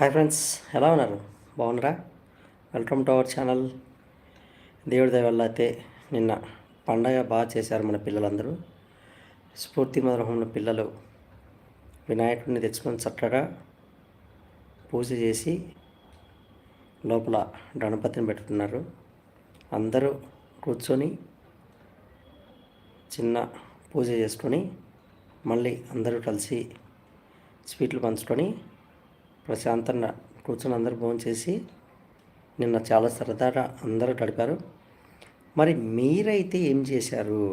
Hi friends ఎలా ఉన్నారు? బాగున్నారా? Welcome to our channel. దేవుడి దయ అయితే నిన్న పండగ బాగా చేశారు మన పిల్లలందరూ. స్ఫూర్తి మధురహంలో పిల్లలు వినాయకుడిని తెచ్చుకొని చక్కగా పూజ చేసి లోపల గణపతిని పెట్టుకున్నారు అందరూ కూర్చొని చిన్న పూజ చేసుకొని మళ్ళీ అందరూ కలిసి స్వీట్లు పంచుకొని ప్రశాంతంగా కూర్చొని అందరూ భోజనం చేసి నిన్న చాలా సరదాగా అందరూ గడిపారు. మరి మీరైతే ఏం చేశారు?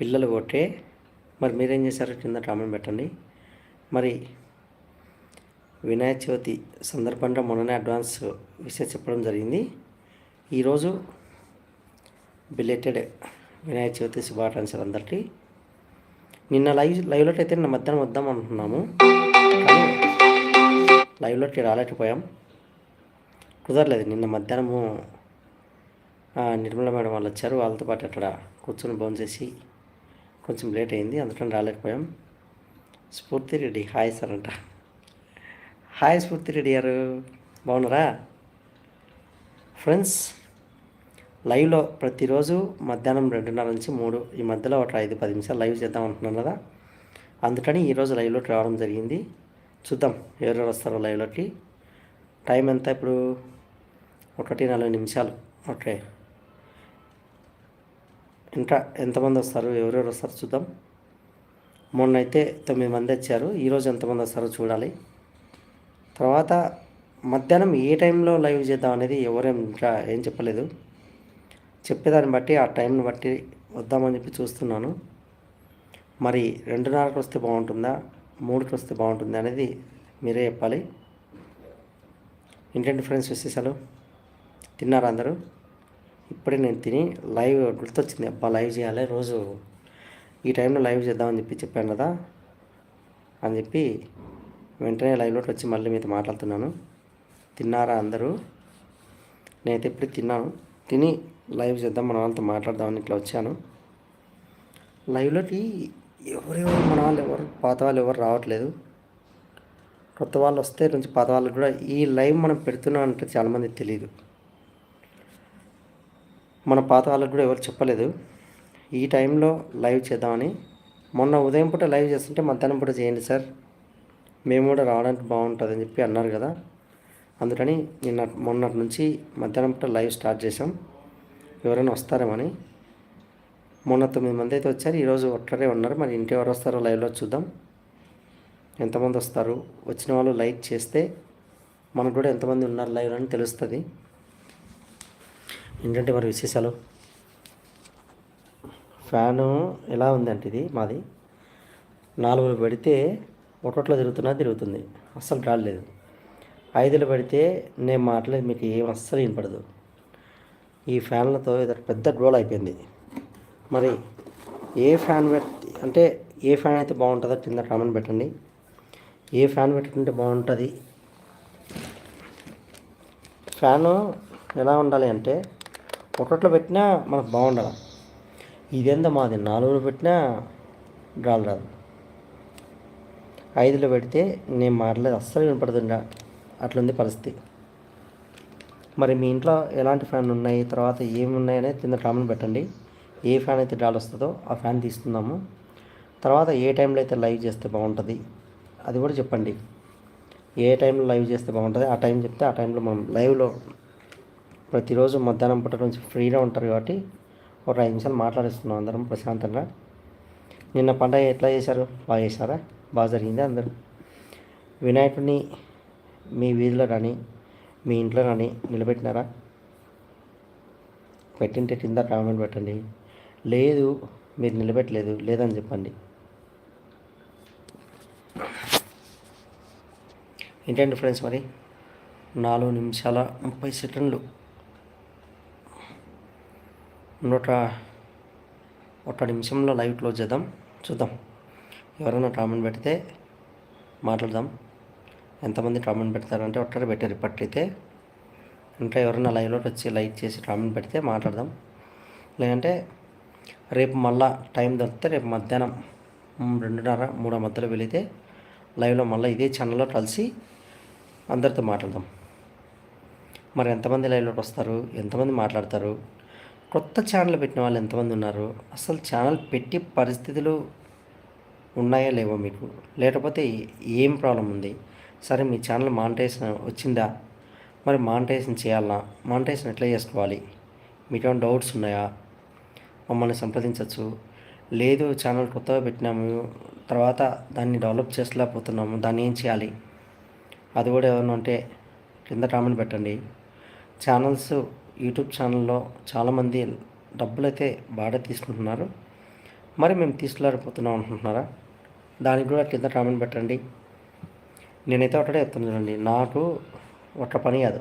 పిల్లలు ఒకటే మరి మీరేం చేశారు? కింద కామెంట్ పెట్టండి. మరి వినాయక చవితి సందర్భంగా మొన్ననే అడ్వాన్స్ విషయం చెప్పడం జరిగింది. ఈరోజు బిలేటెడ్ వినాయక చవితి శుభాకాంక్షలు అందరికీ. నిన్న లైవ్ లైవ్లోకి అయితే నిన్న మధ్యాహ్నం వద్దాం అనుకున్నాము. లైవ్లోకి రాలేకపోయాం. కుదరలేదు నిన్న మధ్యాహ్నము నిర్మల మేడం వాళ్ళు వచ్చారు. వాళ్ళతో పాటు అక్కడ కూర్చొని భోజనం చేసి కొంచెం లేట్ అయింది అందుకని రాలేకపోయాం. స్ఫూర్తి రెడ్డి హాయ్ సార్ అంట. హాయ్ స్ఫూర్తి రెడ్డి గారు బాగున్నారా? ఫ్రెండ్స్ లైవ్లో ప్రతిరోజు మధ్యాహ్నం రెండున్నర నుంచి మూడు ఈ మధ్యలో ఒక ఐదు పది నిమిషాలు లైవ్ చేద్దాం అంటున్నాను కదా. అందుకని ఈరోజు లైవ్లోకి రావడం జరిగింది. చూద్దాం ఎవరెవరు వస్తారో లైవ్లోకి. టైం ఎంత ఇప్పుడు? ఒకటి నలభై నిమిషాలు. ఓకే. ఇంకా ఎంతమంది వస్తారు? ఎవరెవరు వస్తారు చూద్దాం. మొన్న అయితే తొమ్మిది మంది వచ్చారు. ఈరోజు ఎంతమంది వస్తారో చూడాలి. తర్వాత మధ్యాహ్నం ఏ టైంలో లైవ్ చేద్దాం అనేది ఎవరేం ఇంకా ఏం చెప్పలేదు. చెప్పేదాన్ని బట్టి ఆ టైంని బట్టి వద్దామని చెప్పి చూస్తున్నాను. మరి రెండున్నరకు వస్తే బాగుంటుందా? మూడుకి వస్తే బాగుంటుంది అనేది మీరే చెప్పాలి. ఏంటంటే ఫ్రెండ్స్ విశేషాలు? తిన్నారా అందరూ? ఇప్పుడే నేను తిని లైవ్ గుర్తొచ్చింది. అబ్బా లైవ్ చేయాలి. రోజు ఈ టైంలో లైవ్ చేద్దామని చెప్పి చెప్పాను కదా? అని చెప్పి వెంటనే లైవ్లోకి వచ్చి మళ్ళీ మీతో మాట్లాడుతున్నాను. తిన్నారా అందరూ? నేనైతే ఇప్పుడు తిన్నాను. తిని లైవ్ చేద్దాం మన వాళ్ళతో మాట్లాడదామని ఇట్లా వచ్చాను. లైవ్లోకి ఎవరెవరు మన వాళ్ళు ఎవరు పాత వాళ్ళు ఎవరు రావట్లేదు. కొత్త వాళ్ళు వస్తే నుంచి పాత వాళ్ళు కూడా ఈ లైవ్ మనం పెడుతున్నాం అంటే చాలామంది తెలియదు మన పాత వాళ్ళకి కూడా ఎవరు చెప్పలేదు. ఈ టైంలో లైవ్ చేద్దామని. మొన్న ఉదయం పూట లైవ్ చేస్తుంటే మధ్యాహ్నం పూట చేయండి సార్. మేము కూడా రావడానికి బాగుంటుందని చెప్పి అన్నారు కదా. అందుకని నిన్న మొన్నటి నుంచి మధ్యాహ్నం పూట లైవ్ స్టార్ట్ చేసాం ఎవరైనా వస్తారేమని మొన్న తొమ్మిది మంది అయితే వచ్చారు. ఈరోజు ఒక్కరే ఉన్నారు. మరి ఇంటి ఎవరు వస్తారో లైవ్లో చూద్దాం. ఎంతమంది వస్తారు? వచ్చిన వాళ్ళు లైక్ చేస్తే మనకు కూడా ఎంతమంది ఉన్నారు లైవ్ అని తెలుస్తుంది. ఏంటంటే మరి విశేషాలు? ఫ్యాను ఎలా ఉందంటే ఇది మాది. నాలుగులు పెడితే ఒకట్లో తిరుగుతున్నా తిరుగుతుంది. అస్సలు రాలేదు ఐదులు పెడితే నేను మాట్లాడి మీకు ఏం అస్సలు వినపడదు. ఈ ఫ్యాన్లతో ఇది పెద్ద గోల్ అయిపోయింది. మరి ఏ ఫ్యాన్ పెట్టి అంటే ఏ ఫ్యాన్ అయితే బాగుంటుందో కింద కామెంట్ పెట్టండి. ఏ ఫ్యాన్ పెట్టుకుంటే బాగుంటుంది? ఫ్యాను ఎలా ఉండాలి అంటే ఒకట్లో పెట్టినా మనకు బాగుండాలి ఇదేందో మాది నాలుగులో పెట్టినా గాలి రాదు. ఐదులో పెడితే నేను మారలేదు అస్సలు వినపడుతుందా అట్లుంది పరిస్థితి. మరి మీ ఇంట్లో ఎలాంటి ఫ్యాన్ ఉన్నాయి? తర్వాత ఏమి ఉన్నాయనే కింద కామెంట్ పెట్టండి. ఏ ఫ్యాన్ అయితే గాలి వస్తుందో ఆ ఫ్యాన్ తీసుకుందాము తర్వాత ఏ టైంలో అయితే లైవ్ చేస్తే బాగుంటుంది అది కూడా చెప్పండి. ఏ టైంలో లైవ్ చేస్తే బాగుంటుంది ఆ టైం చెప్తే ఆ టైంలో మనం లైవ్లో ప్రతిరోజు మధ్యాహ్నం పూట నుంచి ఫ్రీగా ఉంటారు కాబట్టి ఒక ఐదు నిమిషాలు మాట్లాడిస్తున్నాం అందరం ప్రశాంతంగా. నిన్న పండగ ఎట్లా చేశారు? బాగా చేశారా? బాగా జరిగింది అందరూ? వినాయకుడిని మీ వీధిలో కానీ మీ ఇంట్లో కానీ నిలబెట్టినారా? పెట్టింటే కింద కామెంట్ పెట్టండి. లేదు మీరు నిలబెట్టలేదు లేదని చెప్పండి. ఏంటండి ఫ్రెండ్స్ మరి? నాలుగు నిమిషాల ముప్పై సెకండ్లు. నూట ఒక నిమిషంలో లైవ్ క్లోజ్ చేద్దాం చూద్దాం. ఎవరైనా కామెంట్ పెడితే మాట్లాడదాం. ఎంతమంది కామెంట్ పెడతారంటే ఒక్కరు పెట్టారు ఇప్పటికైతే. ఇంకా ఎవరైనా లైవ్లోకి వచ్చి లైక్ చేసి కామెంట్ పెడితే మాట్లాడదాం. లేదంటే రేపు మళ్ళా టైం దొరికితే రేపు మధ్యాహ్నం రెండున్నర మూడో మధ్యలో వెళితే లైవ్లో మళ్ళీ ఇదే ఛానల్లో కలిసి అందరితో మాట్లాడదాం. మరి ఎంతమంది లైవ్లోకి వస్తారు? ఎంతమంది మాట్లాడతారు? కొత్త ఛానల్ పెట్టిన వాళ్ళు ఎంతమంది ఉన్నారు? అసలు ఛానల్ పెట్టి పరిస్థితులు ఉన్నాయా లేవో మీకు? లేకపోతే ఏం ప్రాబ్లం ఉంది? సరే మీ ఛానల్ మానిటైజేషన్ వచ్చిందా? మరి మానిటైజేషన్ చేయాలా? మానిటైజేషన్ ఎట్లా చేసుకోవాలి? మీకు ఏమైనా డౌట్స్ ఉన్నాయా? మమ్మల్ని సంప్రదించవచ్చు లేదు ఛానల్ కొత్తగా పెట్టినాము. తర్వాత దాన్ని డెవలప్ చేసలేకపోతున్నాము దాన్ని ఏం చేయాలి? అది కూడా ఏమన్నా ఉంటే కింద కామెంట్ పెట్టండి. ఛానల్స్ యూట్యూబ్ ఛానల్లో చాలామంది డబ్బులు అయితే బాగా తీసుకుంటున్నారు. మరి మేము తీసుకురాకపోతున్నాం అనుకుంటున్నారా? దానికి కూడా కింద కామెంట్ పెట్టండి. నేనైతే ఒకటే చెప్తాను చూడండి నాకు ఒక పని కాదు.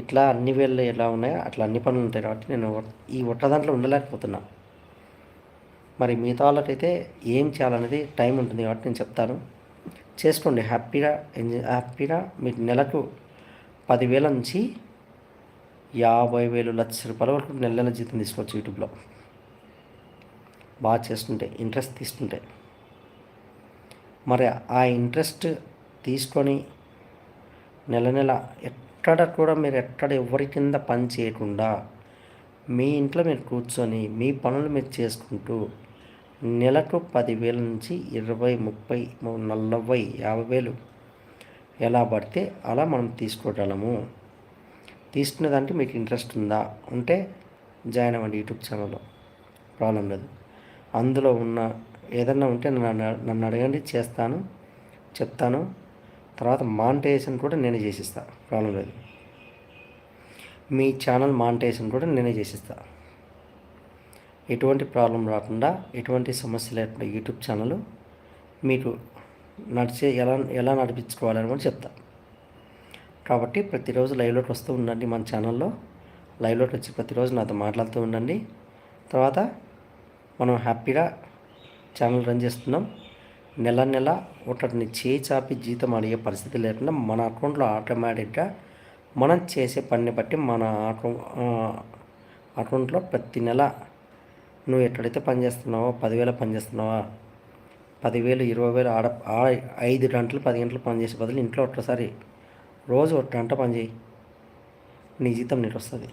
ఇట్లా అన్ని వేళ్ళు ఎలా ఉన్నాయో అట్లా అన్ని పనులు ఉంటాయి కాబట్టి నేను ఈ ఒక్క దాంట్లో ఉండలేకపోతున్నా. మరి మిగతా వాళ్ళకైతే ఏం చేయాలనేది టైం ఉంటుంది కాబట్టి నేను చెప్తాను. చేసుకోండి. హ్యాపీగా ఎంజాయ్ హ్యాపీగా మీకు నెలకు పదివేల నుంచి యాభై వేలు లక్ష రూపాయల వరకు నెల నెల జీతం తీసుకోవచ్చు యూట్యూబ్లో. బాగా చేస్తుంటే ఇంట్రెస్ట్ తీసుకుంటే మరి ఆ ఇంట్రెస్ట్ తీసుకొని నెల నెల ఎక్కడ కూడా మీరు ఎక్కడ ఎవరి కింద పని చేయకుండా మీ ఇంట్లో మీరు కూర్చొని మీ పనులు మీరు చేసుకుంటూ నెలకు పదివేల నుంచి ఇరవై ముప్పై నలభై యాభై వేలు ఎలా పడితే అలా మనం తీసుకోగలము. తీసుకునేదానికి మీకు ఇంట్రెస్ట్ ఉందా? ఉంటే జాయిన్ అవ్వండి యూట్యూబ్ ఛానల్లో ప్రాబ్లం లేదు. అందులో ఉన్న ఏదన్నా ఉంటే నన్ను నన్ను అడగండి చేస్తాను చెప్తాను. తర్వాత మానిటైజేషన్ కూడా నేనే చేసిస్తా ప్రాబ్లం లేదు మీ ఛానల్ మానిటైజేషన్ కూడా నేనే చేసిస్తా. ఎటువంటి ప్రాబ్లం రాకుండా ఎటువంటి సమస్య లేకుండా యూట్యూబ్ ఛానల్ మీకు నడిచే ఎలా ఎలా నడిపించుకోవాలని కూడా చెప్తా. కాబట్టి ప్రతిరోజు లైవ్లోకి వస్తూ ఉండండి మన ఛానల్లో. లైవ్లోకి వచ్చి ప్రతిరోజు నాతో మాట్లాడుతూ ఉండండి. తర్వాత మనం హ్యాపీగా ఛానల్ రన్ చేస్తున్నాం. నెల నెల ఒకటిని చేయి చాపి జీతం అడిగే పరిస్థితి లేకుండా మన అకౌంట్లో ఆటోమేటిక్గా మనం చేసే పనిని బట్టి మన అకౌంట్ అకౌంట్లో ప్రతి నెల నువ్వు ఎక్కడైతే పనిచేస్తున్నావో పదివేల పనిచేస్తున్నావా పదివేలు ఇరవై వేలు ఆడ ఐదు గంటలు పది గంటలు పనిచేసే బదులు ఇంట్లో ఒక్కసారి రోజు ఒక గంట పని చేయి. నీ జీతం నీకు వస్తుంది.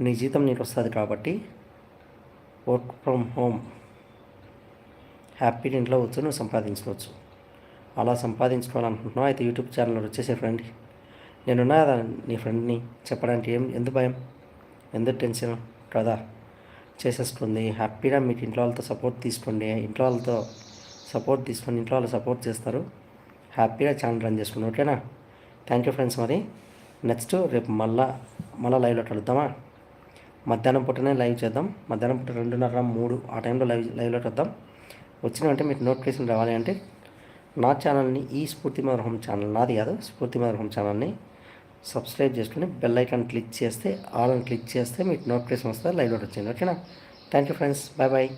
నీ జీతం నీకు వస్తుంది కాబట్టి వర్క్ ఫ్రమ్ హోమ్ హ్యాపీగా ఇంట్లో కూర్చొని నువ్వు సంపాదించుకోవచ్చు. అలా సంపాదించుకోవాలనుకుంటున్నావు? అయితే యూట్యూబ్ ఛానల్ వచ్చేసే ఫ్రెండ్. నేనున్నా కదా నీ ఫ్రెండ్ని చెప్పడానికి ఏం ఎందుకు భయం? ఎందుకు టెన్షన్? కదా. చేసేసుకుంది. హ్యాపీగా మీకు ఇంట్లో వాళ్ళతో సపోర్ట్ తీసుకోండి. ఇంట్లో వాళ్ళతో సపోర్ట్ తీసుకొని ఇంట్లో వాళ్ళు సపోర్ట్ చేస్తారు. హ్యాపీగా ఛానల్ రన్ చేసుకోండి ఓకేనా? థ్యాంక్ యూ ఫ్రెండ్స్ మరి. నెక్స్ట్ రేపు మళ్ళా మళ్ళీ లైవ్లో కలుద్దామా? మధ్యాహ్నం పూటనే లైవ్ చేద్దాం. మధ్యాహ్నం పూట రెండున్నర మూడు ఆ టైంలో లైవ్ లైవ్లో కలుద్దాం. వచ్చిన వెంటనే మీకు నోటిఫికేషన్ రావాలి అంటే నా ఛానల్ని ఈ స్ఫూర్తి మధురహం ఛానల్ నాది కాదు స్ఫూర్తి మధురహం ఛానల్ని సబ్స్క్రైబ్ చేసుకుని బెల్ ఐకాన్ క్లిక్ చేస్తే ఆల్ అని క్లిక్ చేస్తే మీకు నోటిఫికేషన్ వస్తుంది లైవ్లో వచ్చింది ఓకేనా? Thank you friends. Bye bye.